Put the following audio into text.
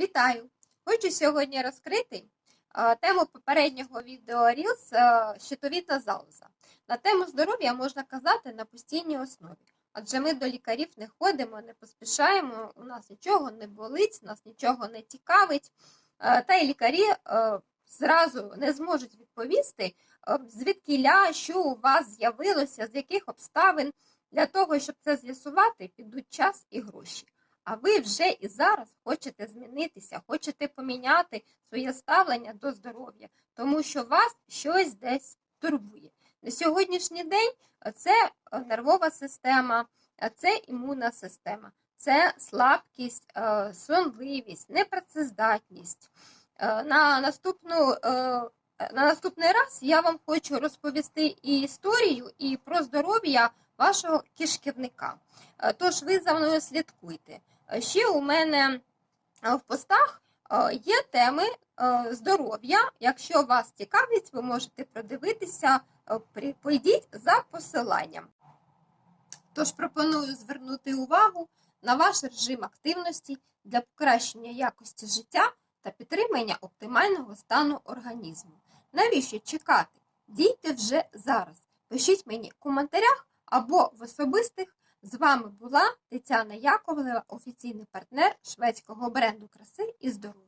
Вітаю! Хочу сьогодні розкрити тему попереднього відео Reels щитовідна залоза. На тему здоров'я можна казати на постійній основі. Адже ми до лікарів не ходимо, не поспішаємо, у нас нічого не болить, нас нічого не цікавить. Та й лікарі зразу не зможуть відповісти, е, звідкіля, що у вас з'явилося, з яких обставин. Для того, щоб це з'ясувати, підуть час і гроші. А ви вже і зараз хочете змінитися, хочете поміняти своє ставлення до здоров'я, тому що вас щось десь турбує. На сьогоднішній день це е, нервова система, це імунна система, це слабкість, е, сонливість, непрацездатність. Е, На наступну е, на наступний раз я вам хочу розповісти і історію, і про здоров'я вашого кишківника. Е, Тож ви за мною слідкуйте. Е, Ще у мене е, в постах е, є теми здоров'я. Якщо вас цікавить, ви можете продивитися, прийдіть за посиланням. Тож пропоную звернути увагу на ваш режим активності для покращення якості життя та підтримання оптимального стану організму. Навіщо чекати? Дійте вже зараз. Пишіть мені в коментарях або в особистих. З вами була Тетяна Яковлева, офіційний партнер шведського бренду краси і здоров'я.